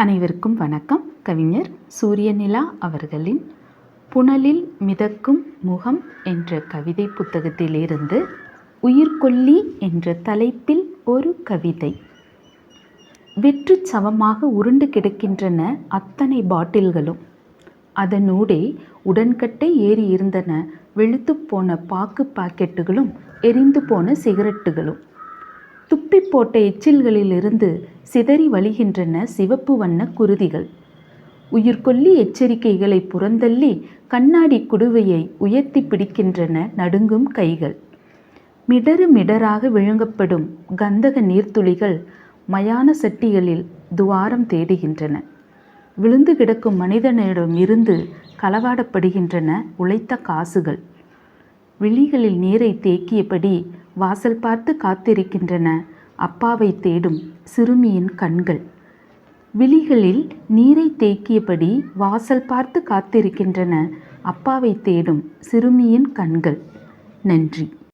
அனைவருக்கும் வணக்கம். கவிஞர் சூரியநிலா அவர்களின் புனலில் மிதக்கும் முகம் என்ற கவிதை புத்தகத்திலிருந்து உயிர்கொல்லி என்ற தலைப்பில் ஒரு கவிதை. வெற்றுச் சவமாக உருண்டு கிடக்கின்றன அத்தனை பாட்டில்களும். அதனூடே உடன்கட்டை ஏறி இருந்தன வெளுத்துப் போன பாக்கு பாக்கெட்டுகளும் எரிந்து போன சிகரெட்டுகளும். துப்பிப் போட்ட எச்சில்களிலிருந்து சிதறி வழிகின்றன சிவப்பு வண்ண குருதிகள். உயிர்கொல்லி எச்சரிக்கைகளை புறந்தள்ளி கண்ணாடி குடுவையை உயர்த்தி பிடிக்கின்றன நடுங்கும் கைகள். மிடறு மிடராக விழுங்கப்படும் கந்தக நீர்த்துளிகள் மயான சட்டிகளில் துவாரம் தேடுகின்றன. விழுந்து கிடக்கும் மனிதனிடம் இருந்து களவாடப்படுகின்றன உழைத்த காசுகள். விழிகளில் நீரை தேக்கியபடி வாசல் பார்த்து காத்திருக்கின்றன. அப்பாவை தேடும் சிறுமியின் கண்கள். விழிகளில் நீரை தேக்கியபடி வாசல் பார்த்து காத்திருக்கின்றன. அப்பாவை தேடும் சிறுமியின் கண்கள். நன்றி.